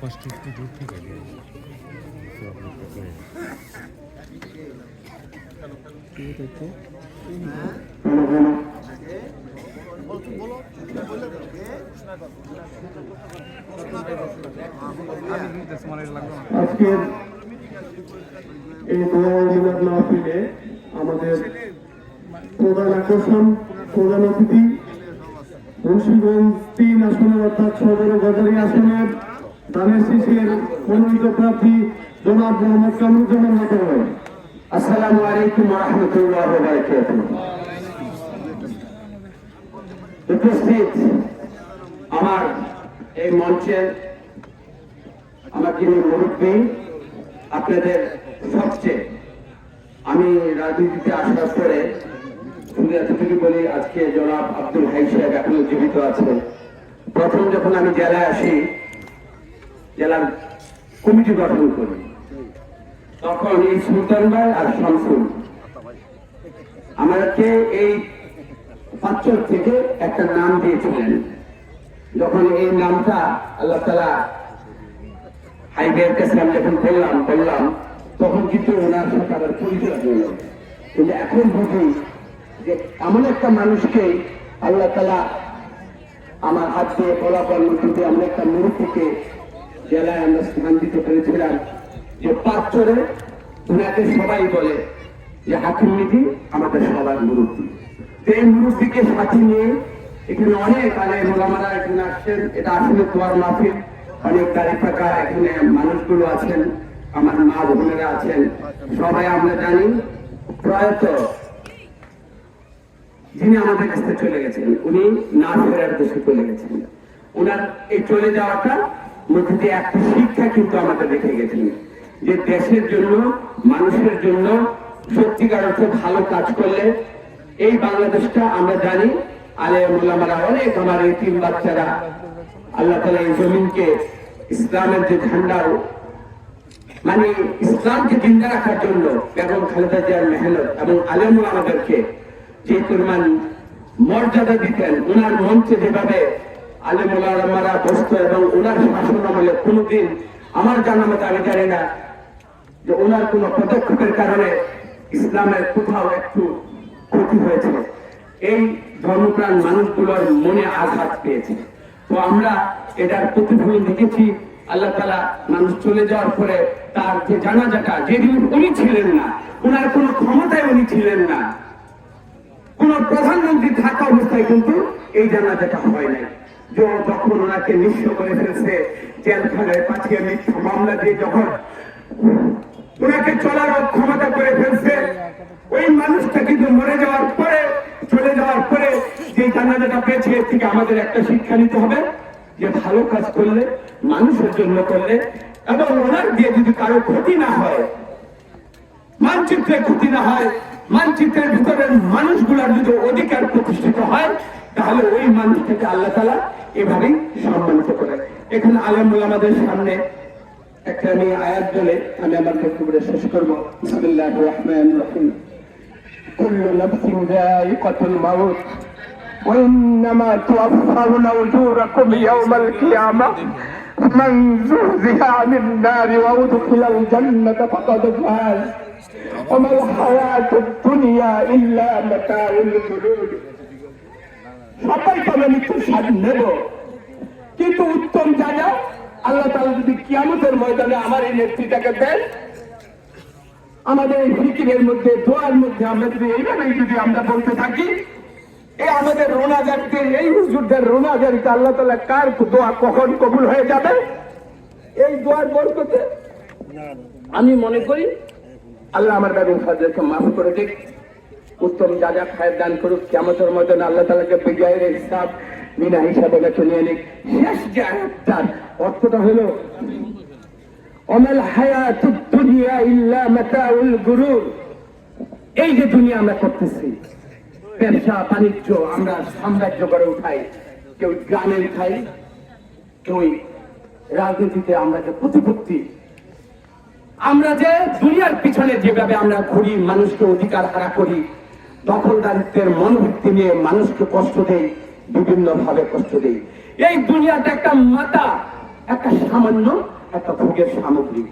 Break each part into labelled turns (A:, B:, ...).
A: কষ্ট একটু দূর থেকে
B: আজকের এই মিলাদ মাহফিলে আমাদের প্রধান আকর্ষণ, প্রধান অতিথি, মুন্সিগঞ্জ তিন আসনের অর্থাৎ সদর গজারি আসনের
C: উপস্থিত আমার এই মঞ্চের আমার যিনি মুরব্বী, আপনাদের সবচেয়ে আমি রাজনীতিতে আসার এতটুকু বলি, আজকে জনাব আব্দুল হাই সাহেব এখনও জীবিত আছেন। প্রথম যখন আমি জেলায় আসি জেলার কমিটি গঠন করি। তখন এই সুলতান ভাই আর শামসুল। আমাকে এই পাঁচর থেকে একটা নাম দিয়েছিলেন। যখন এই নামটা আল্লাহ তালা হাইবের কাছে যখন বললাম বললাম, তখন কিন্তু ওনার আবার পরিচয় কিন্তু এখন বুঝি যে এমন একটা মানুষকে আল্লাহ তালা আমার হাত দিয়ে ফলাফল মধ্যে এমন একটা মুহূর্তকে জেলায় আমরা স্থান দিতে পেরেছিলাম। যে পাঁচরে ওনাকে সবাই বলে যে হাকিম নিধি আমাদের সবার মুরব্বী। এই মুরব্বীকে সাথে নিয়ে এখানে অনেক আলে মোলামারা এখানে আসছেন। এটা আসলে তোমার মাহফিল। অনেক গাড়ি ফাঁকা, এখানে মানুষগুলো আছেন, আমার মা বোনেরা আছেন। সবাই আমরা জানি, প্রয়াত যিনি আমাদের কাছ চলে গেছেন, উনি না ফেরার দেশে চলে গেছেন। ওনার এই চলে যাওয়াটা মধ্যে একটা শিক্ষা কিন্তু আমাদের রেখে গেছেন। যে দেশের জন্য, মানুষের জন্য সত্যিকার অর্থে ভালো কাজ করলে এই বাংলাদেশটা আমরা জানি, আলে মোলামারা অনেক আমার এই তিন বাচ্চারা, আল্লাহ তালা এই জমিনকে ইসলামের যে ঝান্ডা মানে ইসলামকে জিন্দা রাখার জন্য বেগম খালেদা জিয়ার মেহনত এবং আলেমুল আমাদেরকে যে পরিমাণ মর্যাদা দিতেন, ওনার মঞ্চে যেভাবে আলেমুল আলমারা এবং ওনার শাসন আমলে কোনোদিন আমার জানা আমি জানি না যে ওনার কোন পদক্ষেপের কারণে ইসলামের কোথাও একটু ক্ষতি হয়েছে। এই ধর্মপ্রাণ মানুষগুলোর মনে আঘাত পেয়েছে। তো আমরা এটার প্রতিফলন দেখেছি, আল্লাহ তালা মানুষ চলে যাওয়ার পরে তার যে জানাজাটা, যেদিন উনি ছিলেন না ওনার কোনো ক্ষমতায় উনি ছিলেন না। কোন প্রধানমন্ত্রী থাকা অবস্থায় কিন্তু এই জানাজাটা হয় নাই। যে যখন ওনাকে নিঃস্ব করে ফেলছে। জেলখানায় পাঠিয়ে মিথ্যা মামলা দিয়ে যখন ওনাকে চলার ক্ষমতা করে ফেলছে, ওই মানুষটা কিন্তু মরে যাওয়ার পরে, চলে যাওয়ার পরে যে জানাজাটা পেয়েছে, এর থেকে আমাদের একটা শিক্ষা নিতে হবে যে ভালো কাজ করলে, মানুষের জন্য করলে এবং ওনার দিয়ে যদি কারও ক্ষতি না হয় মানচিত্রে ক্ষতি না হয়, মানচিত্রের ভিতরের মানুষগুলার যদি অধিকার প্রতিষ্ঠিত হয় তাহলে ওই মানুষটাকে আল্লাহ তালা এভাবেই সম্মানিত করে এখানে আলমুল আমাদের সামনে একটা আমি আয়াত বলে আমি আমার বক্তব্যটা শেষ করবো বিসমিল্লাহ রহমান রহিম كل نفس ذائقة الموت وإنما توفون أجوركم يوم القيامة من زهزها عن النار وأدخل الجنة فقد فاز وما الحياة الدنيا إلا متاع الغرور সবাই তবে মৃত্যুর স্বাদ নেব। কিন্তু উত্তম জায়গা আল্লাহ তালা যদি কিয়ামতের ময়দানে আমার এই নেতৃত্বকে দেন, আমাদের এই ফিকিরের মধ্যে, দোয়ার মধ্যে আমরা যদি এইভাবেই যদি আমরা বলতে থাকি এই আমাদের রোনাজারিতে, এই হুজুরদের রোনাজারিতে আল্লাহ তালা কার দোয়া কখন কবুল হয়ে যাবে? এই দোয়ার বরকতে আমি মনে করি, আল্লাহ আমার ফাজলকে মাফ করে দিক। উত্তম যা যা খায়ের দান করুক, কেমতের মতন আল্লাহ তালাকে বিজয়ের হিসাব, বিনা হিসাবে কাছে নিয়ে নিক। শেষ যে অর্থটা হলো, অমেল হায়াত দুনিয়া ইল্লা মাতাউল গুরুর। এই যে দুনিয়া আমরা করতেছি, ব্যবসা, বাণিজ্য, আমরা সাম্রাজ্য করে উঠাই, কেউ গ্রামে উঠাই কেউ রাজনীতিতে আমরা যে প্রতিপত্তি, আমরা যে দুনিয়ার পিছনে যেভাবে আমরা ঘুরি, মানুষকে অধিকার হারা করি দখলদারিত্বের মনোবৃত্তি নিয়ে মানুষকে কষ্ট দেয় বিভিন্ন ভাবে কষ্ট দেয় এই দুনিয়াটা একটা মাতা একটা সামান্য, একটা ভোগের সামগ্রী।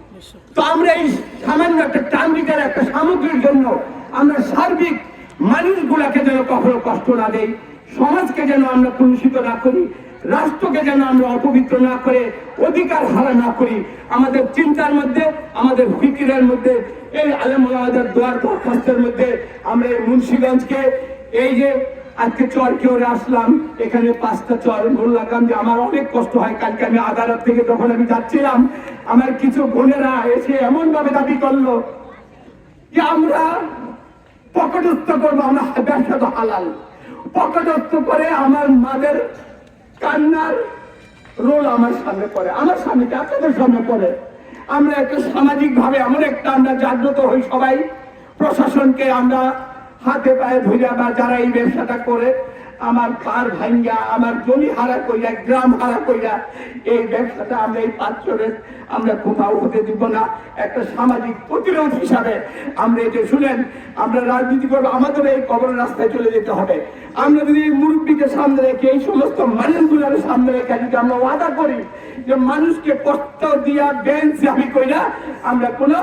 C: তো আমরা এই সামান্য একটা ট্রান্সিটার একটা সামগ্রীর জন্য আমরা সার্বিক মানুষগুলাকে যেন কখনো কষ্ট না দেই, সমাজকে যেন আমরা কলুষিত না করি রাষ্ট্রকে যেন আমরা অপবিত্র না করে, অধিকার হারা না করি, আমাদের চিন্তার মধ্যে, আমাদের ফিকিরের মধ্যে, এই আলেম দোয়ার দরখাস্তের মধ্যে আমরা এই মুন্সিগঞ্জকে, এই যে আজকে চর কেউরে আসলাম, এখানে পাঁচটা চর বললাম যে আমার অনেক কষ্ট হয়, কালকে আমি আদালত থেকে যখন আমি যাচ্ছিলাম, আমার কিছু বোনেরা এসে এমন ভাবে দাবি করল যে আমরা পকেটস্থ করব, আমরা ব্যবসা তো হালাল। পকেটস্থ করে আমার মাদের কান্নার রোল আমার সামনে পড়ে আমার কি আপনাদের সামনে পড়ে। আমরা একটা সামাজিক ভাবে এমন একটা আমরা জাগ্রত হই সবাই। প্রশাসনকে আমরা হাতে পায়ে ধুইয়া বা যারা এই ব্যবসাটা করে আমার পার ভাঙ্গা, আমার জমি হারা কইরা, গ্রাম হারা কইরা, এই ব্যবসাটা আমরা এই পাত্রের আমরা কোথাও হতে দিব না। একটা সামাজিক প্রতিরোধ হিসাবে আমরা এটা শুনেন, আমরা রাজনীতি করব, আমাদের এই কবর রাস্তায় চলে যেতে হবে। আমরা যদি মুরব্বীকে সামনে রেখে, এই সমস্ত মানুষগুলোর সামনে রেখে যদি আমরা ওয়াদা করি যে মানুষকে কষ্ট দিয়া বেঞ্চ আমি কইরা আমরা কোনো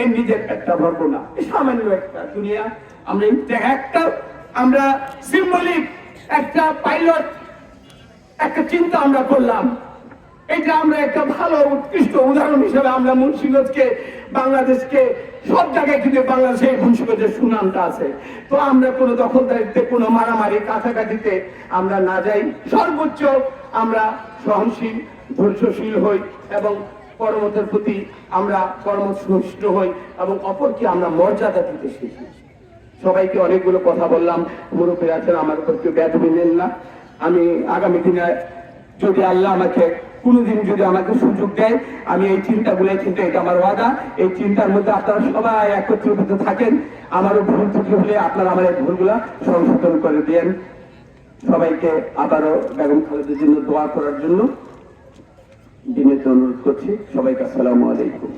C: এই নিজের একটা ভরবো না। সামান্য একটা দুনিয়া, আমরা একটা আমরা সিম্বলিক একটা পাইলট, একটা চিন্তা আমরা করলাম। এটা আমরা একটা ভালো, উৎকৃষ্ট উদাহরণ হিসেবে আমরা মুন্সিগঞ্জকে, বাংলাদেশকে, সব জায়গায় কিন্তু বাংলাদেশে মুন্সিগঞ্জের সুনামটা আছে। তো আমরা কোনো দখলদারিত্বে কোনো মারামারি কাছাকাছিতে আমরা না যাই। সর্বোচ্চ আমরা সহনশীল, ধৈর্যশীল হই এবং কর্মতের প্রতি আমরা কর্মসহিষ্ণু হই এবং অপরকে আমরা মর্যাদা দিতে শিখি। সবাইকে অনেকগুলো কথা বললাম। মুরব্বী আছেন আমার উপর কেউ ব্যাধ নেন না। আমি আগামী দিনে যদি আল্লাহ আমাকে কোনোদিন যদি আমাকে সুযোগ দেয়, আমি এই চিন্তাগুলো চিন্তা এটা আমার ওয়াদা। এই চিন্তার মধ্যে আপনারা সবাই একত্রিত থাকেন। আমারও ভুল ত্রুটি হলে আপনারা আমার এই ভুলগুলা সংশোধন করে দেন। সবাইকে আবারও বেগম খালেদের জন্য দোয়া করার জন্য দিনের অনুরোধ করছি। সবাইকে আসসালামু আলাইকুম।